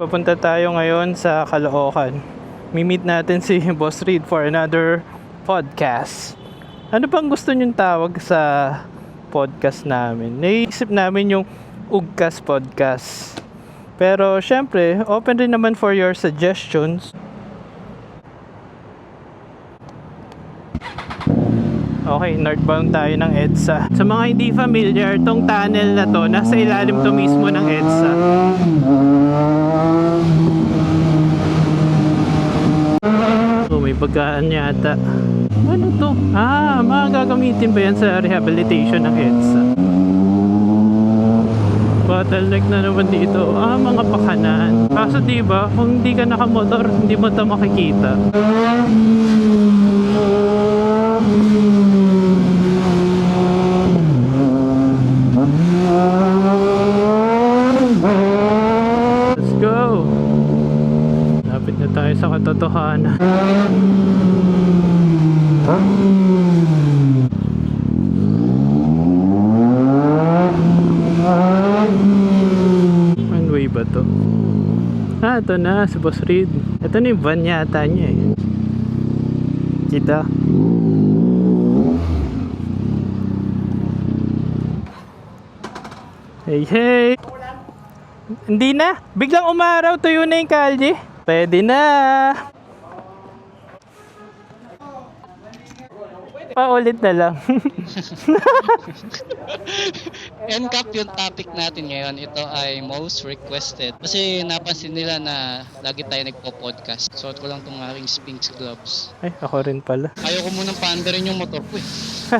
Papunta tayo ngayon sa Caloocan. Mimit natin si Boss Reed for another podcast. Ano bang gusto niyong tawag sa podcast namin? Naisip namin yung Ugkas Podcast. Pero syempre, open rin naman for your suggestions. Okay, northbound tayo ng EDSA. Sa mga hindi familiar, tong tunnel na to, nasa ilalim to mismo ng EDSA. Pagkaan yata. Ano to? Ah, mga gagamitin ba yan sa rehabilitation ng EDSA? Bottleneck na naman dito. Ah, mga pakanan. Kaso di ba, kung hindi ka nakamotor, hindi mo ito makikita. Let's go! Lapit na tayo sa katotohanan. One way ba to? Ah, ito na, si Boss Reed. Ito na yung van yata niya eh. Kita. Hey, hey! Hindi na. Biglang umaraw, tuyo na yung kalye. Pwede na. Paulit na lang. NCAP yung topic natin ngayon. Ito ay most requested. Kasi napansin nila na lagi tayo nagpo-podcast. Suot ko lang itong aking Sphinx gloves. Ay, ako rin pala. Ayaw ko munang paandarin yung motor ko eh.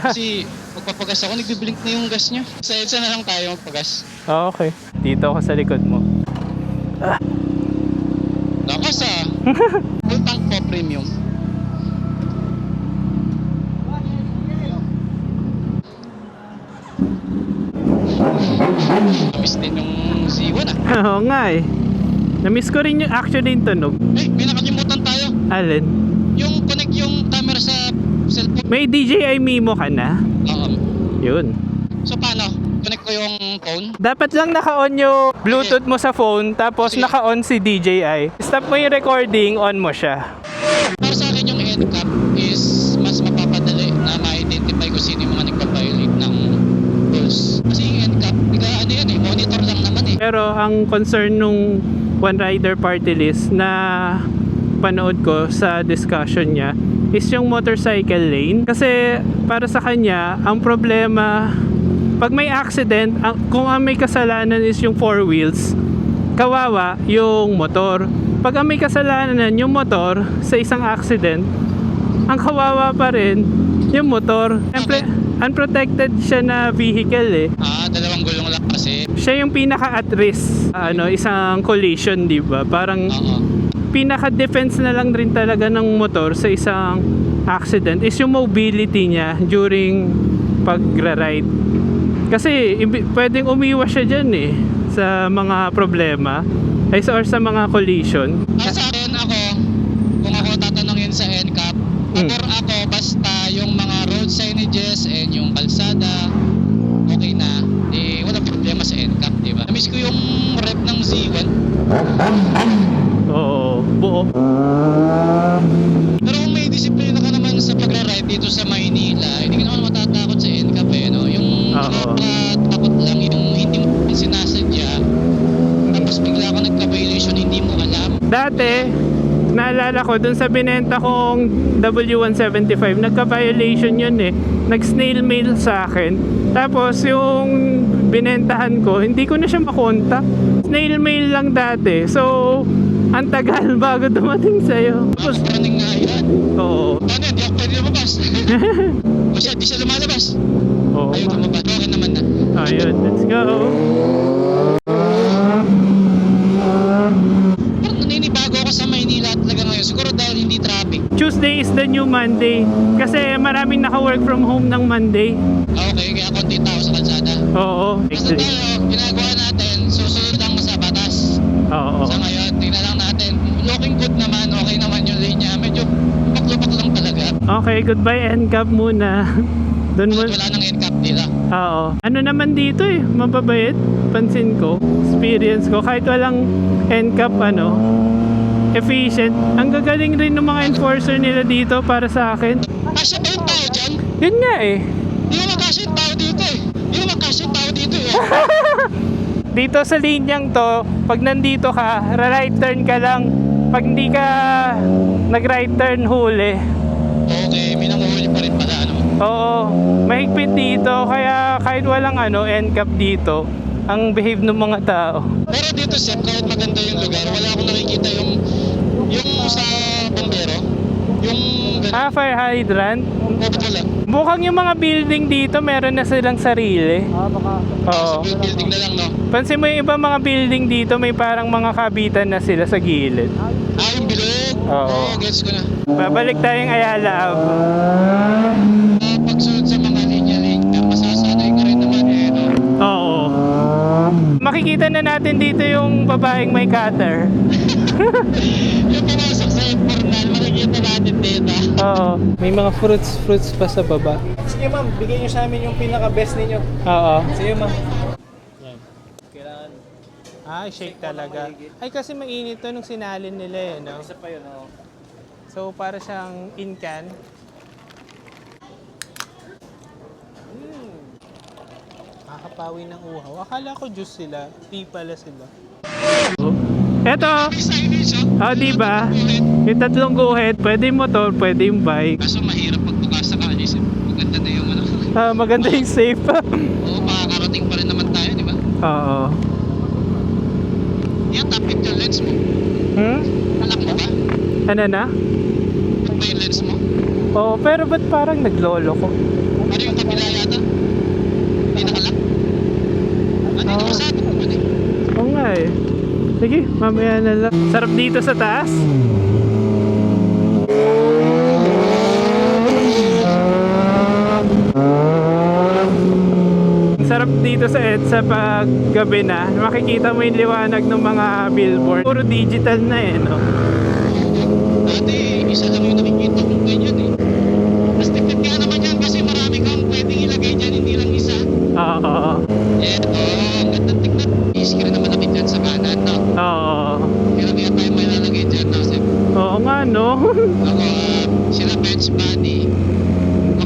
Kasi magpapagas ako, nagbiblink na yung gas niya. Sa EDSA na lang tayo magpagas. Ah, okay. Dito ako sa likod mo. Lakas ah! Full tank po premium. Miss din yung Z1 ah. Oo nga eh. Na-miss ko rin yung actually yung tunog. Eh, may nakalimutan tayo. Alin? Yung connect yung camera sa cellphone. May DJI Mimo ka na? Oo. Yun. So paano? Connect ko yung phone? Dapat lang naka-on yung Bluetooth mo sa phone, tapos Sige. naka-on si DJI. Stop mo yung recording, on mo siya. Para sa akin yung NCAP is mas mapapadali na ma-identify ko sino yung mga nagpa-violate ng rules. Kasi yung NCAP, bigla ano yan eh, monitor lang naman eh. Pero ang concern nung One Rider Party List na panood ko sa discussion niya is yung motorcycle lane. Kasi para sa kanya, ang problema, pag may accident, kung ang may kasalanan is yung four wheels, kawawa yung motor. Pag ang may kasalanan yung motor sa isang accident, ang kawawa pa rin yung motor. Siyempre, unprotected siya na vehicle eh Ah, dalawang gulong lang kasi. siya yung pinaka at risk ano isang collision di ba parang Oo. pinaka defense na lang rin talaga ng motor sa isang accident is yung mobility niya during pagra-ride kasi pwedeng umiwas siya dyan eh sa mga problema ay or sa mga collision Para sa akin ako, kung ako tatanungin sa NCAP, or ako basta yung mga road signages and yung kalsada, okay na, eh wala problema sa NCAP, di ba? Namiss ko yung rep ng Z1. oo buo Pero kung may disiplina ka naman sa pagra-ride dito sa Maynila, hindi ka naman matatakot sa NCAP eh, no? Yung Oo. lang yung hindi mo sinasadya, tapos bigla ka nagka-violation, hindi mo alam. Dati, naalala ko, dun sa binenta kong W175, nagka-violation yun eh. Nag-snail mail sa akin. Tapos yung binentahan ko, hindi ko na siya makontak. Snail mail lang dati. So, ang tagal bago dumating sa'yo. Tapos, running nga yan. oo. Paano yan? Di ako pwede lumabas. Masya, di siya lumalabas. Oo. Ayaw lumabas. Ayun, let's go. Parang naninibago ako sa Maynila talaga ngayon. Siguro dahil hindi traffic. Tuesday is the new Monday. Kasi maraming naka-work from home ng Monday. Okay, kaya konti tao sa kalsada. Oo. Basta tayo, ginagawa natin, susunod lang sa batas. Oo. Sa ngayon, tingnan lang natin. Looking good naman, okay naman yung linya. Medyo lupak-lupak lang talaga. Okay, goodbye NCAP muna. Doon mo Wala nang NCAP. Oo. Ano naman dito eh, mababait. Pansin ko, experience ko, kahit walang NCAP ano, efficient. Ang gagaling rin ng mga enforcer nila dito para sa akin. Kasya ba yung tao dyan? Yun nga eh. Naman kasya yung tao dito eh. Kasya yung tao dito eh. Dito sa linyang to, pag nandito ka, right turn ka lang. Pag hindi ka nag-right turn, huli. Okay, may nanguhuli pa rin pala ano. Oo, mahigpit dito. Kaya kahit walang ano, NCAP dito, ang behave ng mga tao. Pero dito Sep, kahit maganda yung lugar, wala akong nakikita yung yung sa bombero. Yung ganun. Ah, fire hydrant. Bakit wala? Mukhang yung mga building dito, meron na silang sarili. Ah, baka. Oo. Sa building na lang, no? Pansin mo yung iba mga building dito, may parang mga kabitan na sila sa gilid. Ah, yung bilog? Oo. gets ko na. Babalik tayong Ayala Ave. Ah, pagsunod sa mga linya-linya, masasanay ka rin naman eh, no? Oo. Makikita na natin dito yung babaeng may cutter. Yung pumasok sa Informal, makikita natin dito. Oo. May mga fruits, fruits pa sa baba. Sige ma'am, bigay niyo sa amin yung pinaka-best ninyo. Oo. Sige ma'am. Ah, shake talaga. Ay, kasi mainit to nung sinalin nila eh, no? Isa pa yun, oh. So, para siyang in can. Mm. Nakakapawi ng uhaw. Akala ko juice sila. Tea pala sila. Eto! Oh. Ah, di ba? Yung tatlong guhit, pwede yung motor, pwede yung bike. Kaso mahirap pagbukas sa kalis. eh. Maganda na yung ano. Ah, maganda yung safe. Oo, makakarating pa rin naman tayo, di ba? Oo. Yan, tapit yung lens mo. Hmm? Alam mo ba? Ano na? Ba't ba yung lens mo? Oo, pero ba't parang naglolo ko? Ano yung kabila yata? Hindi nakalak? Ano yung Oo. kasabi ko man eh? Oo nga eh. Sige, mamaya na lang. Sarap dito sa taas. Ang sarap dito sa EDSA pag gabi na. Makikita mo yung liwanag ng mga billboard. Puro digital na eh, no? Dati, isa lang yung nakikita kong ganyan eh. Mas tipid nga naman yan kasi marami kang pwedeng ilagay dyan, hindi lang isa. Oo. Eto, ang ganda tignan. Easy rin naman namin dyan sa kanan, no? Oo. Kaya kaya tayo may lalagay dyan, no? Sep? Oo nga, no? Ako, ah, sila bench bunny.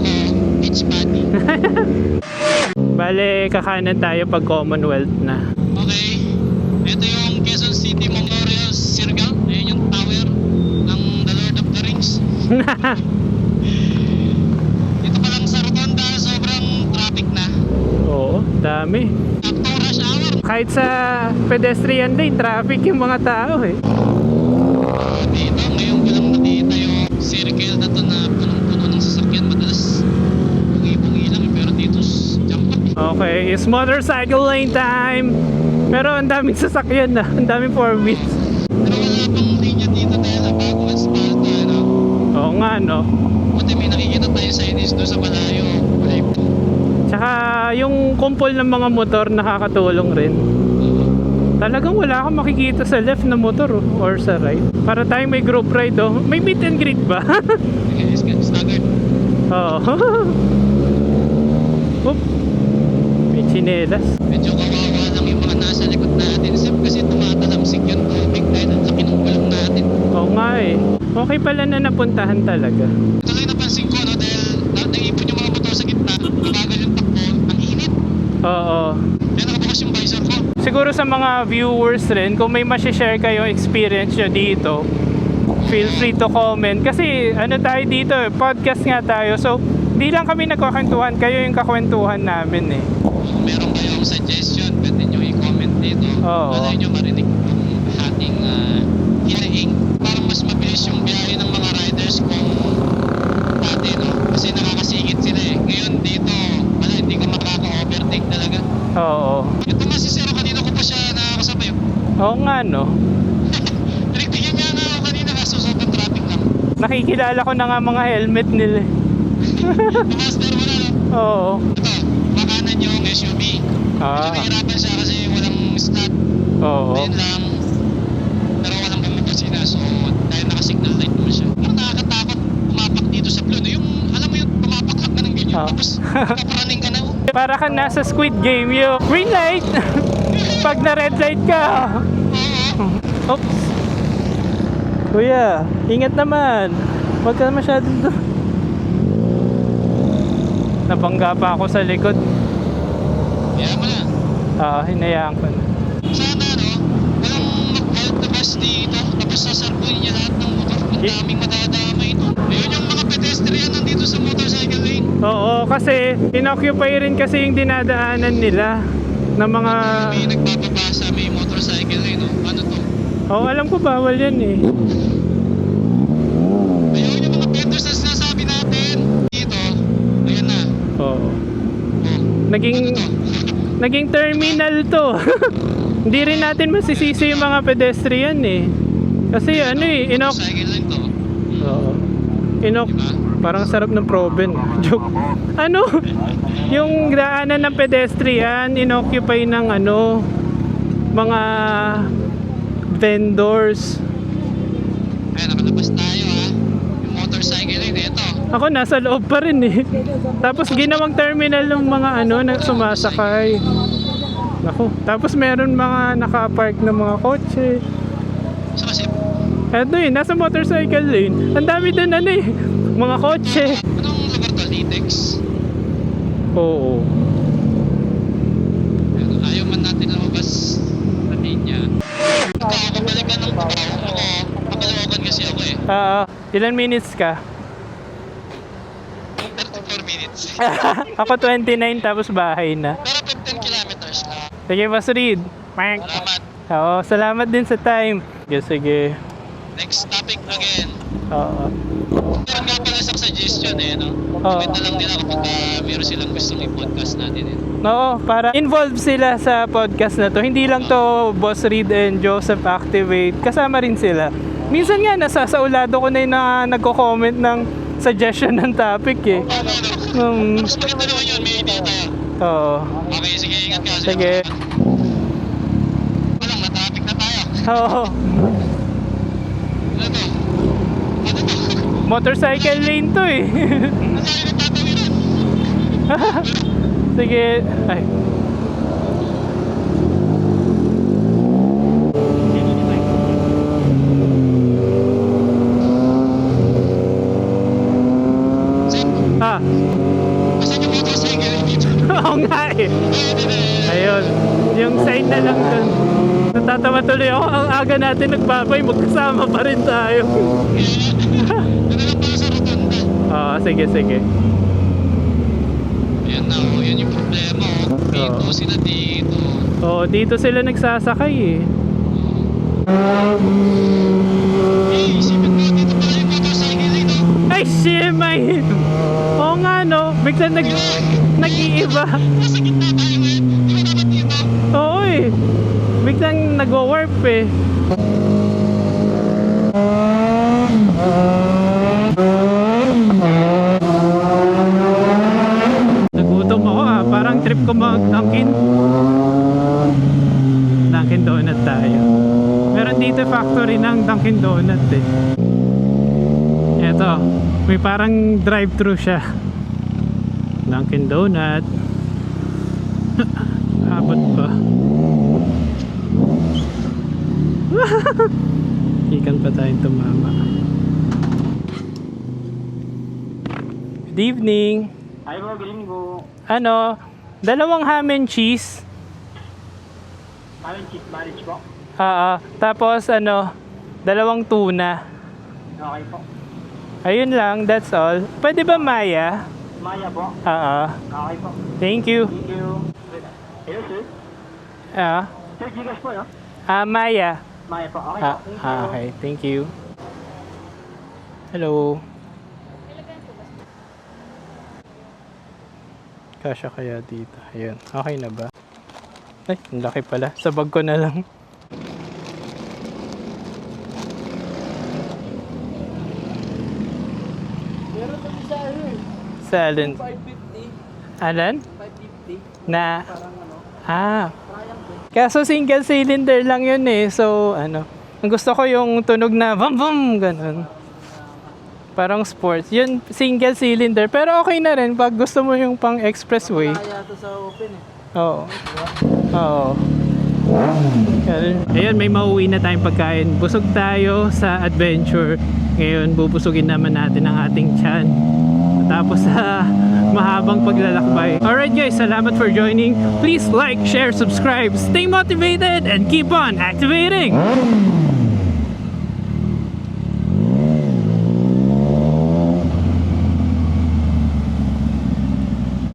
Ako, beach bunny. Bale, kakanan tayo pag Commonwealth na. Okay. Ito yung Quezon City Memorial Circle. Ayan yung tower ng The Lord of the Rings. Dito pa lang sa Rotonda, sobrang traffic na. Oo, dami. Rush hour. Kahit sa pedestrian lane, traffic yung mga tao eh. Ah, dito, ngayon ko lang nakita yung circle na to na punong-puno ng sasakyan. Madalas, bungi-bungi lang. eh. Pero dito, s- jump up. eh. Okay, it's motorcycle lane time. Pero ang daming sasakyan na, ang daming four wheels. Pero wala pang linya dito dahil na bagong asphalt na, ano. Oo nga, no? Buti may nakikita tayo sa inis doon sa malayo. Blue. Tsaka yung kumpol ng mga motor nakakatulong rin. Talagang wala kang makikita sa left na motor oh, or sa right. Para tayo may group ride oh. May meet and greet ba? Okay, staggered. Oo. Oop. May chinelas. Medyo kawawa lang yung mga nasa likod natin. Sir, kasi tumatalamsik yung tubig dahil ang laki ng gulong natin. Oo nga eh. Okay pala na napuntahan talaga. Lang napansin ko, no, dahil na- naipon yung mga motor sa gitna, mabagal yung takbo, ang init. Oo. Kaya nakabukas yung visor ko. Siguro sa mga viewers rin, kung may share kayo experience nyo dito, feel free to comment. Kasi ano tayo dito, eh, podcast nga tayo. So, di lang kami nagkakwentuhan, kayo yung kakwentuhan namin eh. Kung meron kayong suggestion, pwede nyo i-comment dito. Oo. Malay nyo marinig yung ating uh, hearing. Parang mas mabilis yung biyahe ng mga riders kung dati, no? Kasi nakakasingit sila eh. Ngayon dito, wala, hindi ka makaka-overtake talaga. Oo. Ito nga si Zero, kanina ko pa siya nakakasabay. Oo nga no. Pinagtigyan niya nga ako kanina kaso sobrang traffic lang. Nakikilala ko na nga mga helmet nila. eh. Master mo na, no? Oo. Ito, makanan yung SUV. Medyo Ah. nahirapan siya kasi walang stat. Oo. Ayun lang. Pero walang bumabasina. So, dahil naka-signal light naman siya. Pero nakakatakot pumapak dito sa blue. no? Yung, alam mo yung pumapak ka ng ganyan. Ah. Tapos, paparaning ka na. Oh. Para ka nasa Squid Game yung green light. Pag na red light ka. Oops. Kuya, ingat naman. Huwag ka masyadong do. Nabangga pa ako sa likod. Kaya mo na. Ah, hinayaan ko na. Sana no, walang mag-halt na bus dito. Tapos sasarbuin niya lahat ng motor. Ang Eh. daming madadama ito. Ayun yung mga pedestrian nandito sa motorcycle lane. Oo, kasi inoccupy rin kasi yung dinadaanan nila ng mga... May nagpapabasa, may motorcycle lane. No? Ano to? Oo, alam ko bawal yan eh. Ayun yung mga vendors na sinasabi natin. Dito. Ayan na. Oo. Oh. Naging... Naging terminal to. Hindi rin natin masisisi yung mga pedestrian eh. Kasi ano eh, inok... Oo. Inok... Diba? Parang sarap ng proben. Joke. Ano? Yung daanan ng pedestrian, inoccupy ng ano, mga vendors. Ayan, nakalabas tayo ha. Yung motorcycle. Ako nasa loob pa rin eh. Tapos ginawang terminal ng mga ano na sumasakay. Naku, tapos meron mga nakapark na mga kotse. Eto eh, nasa motorcycle lane. Ang dami din ano eh, mga kotse. anong lugar to? Litex? Oo. Ayaw man natin lumabas sa linya. Ito, ako balikan ng trabaho ako. Pakalookan kasi ako eh. Ah, ilan minutes ka? 34 minutes. Ako 29 tapos bahay na. Pero 15 kilometers na. Sige, Boss Reed. Mark. Salamat. Oo, salamat din sa time. Sige, sige. Next topic again. Oo. Meron nga pala isang suggestion eh, no? Oo. Comment na lang nila kapag uh, meron silang gustong i-podcast natin eh. Oo, para involved sila sa podcast na to. Hindi lang to Boss Reed and Joseph Activate. Kasama rin sila. Minsan nga, nasa sa ulado ko na yung na, nagko-comment ng suggestion ng topic eh. Ano, ano? Um, Mas maganda naman yun, may idea tayo. oo. Okay, sige, ingat ka. Sige. Walang, na-traffic na tayo. Oo. Ano to? Ano to? Motorcycle lane to eh. Ano tayo nagtatawiran? Sige. Ay. Sir, Ah, asan yung motorcycle dito? oo nga eh. Ayun. Yung sign na lang dun. Natatawa tuloy ako. Ang aga natin nagbabay. Magkasama pa rin tayo. Oo, sige, sige. Ayan na, oh, yun yung problema. Oh. Dito Oo. sila dito. Oo, dito sila nagsasakay eh. Eh, isipin mo, dito pala yung motorcycle dito. Ay, shimay! Oo nga no. Bigla nag... Nag-iiba. Nasa gitna tayo eh. Di ba dapat dito? Oo eh. Nag-warp eh. Nagutom ako ah. Parang trip ko mag-Dunkin. Dunkin Donut tayo. Meron dito factory ng Dunkin Donut eh. Eto. May parang drive-thru siya. Dunkin Donut. Abot pa. Ikan pa tayong tumama. Good evening. Ay mo, galing mo. Ano, dalawang ham and cheese. Parang cheese marriage po. Ah. tapos ano, dalawang tuna. Okay po. Ayun lang, that's all. Pwede ba Maya? Maya po. Ah. Okay po. Thank you. Thank you. Hello, sir. Ah, Sir, Gigas po, no? ah Maya. Maya po. Okay po. Thank you. okay, thank you. Hello. Kasya kaya dito. Ayun. Okay na ba? Ay, ang laki pala. Sa bag ko na lang. Meron po sa ano eh. Sa alin? 550. Alan? 550. Na, Parang ano. ah. Kaso single cylinder lang yun eh. So, ano. Ang gusto ko yung tunog na bam bam ganun. Parang sports. Yun, single cylinder. Pero okay na rin pag gusto mo yung pang expressway. Kaya to sa open eh. Oo. Oo. Ayun, may mauwi na tayong pagkain. Busog tayo sa adventure. Ngayon, bubusugin naman natin ang ating tiyan. Tapos sa mahabang paglalakbay. Alright guys, salamat for joining. Please like, share, subscribe, stay motivated, and keep on activating!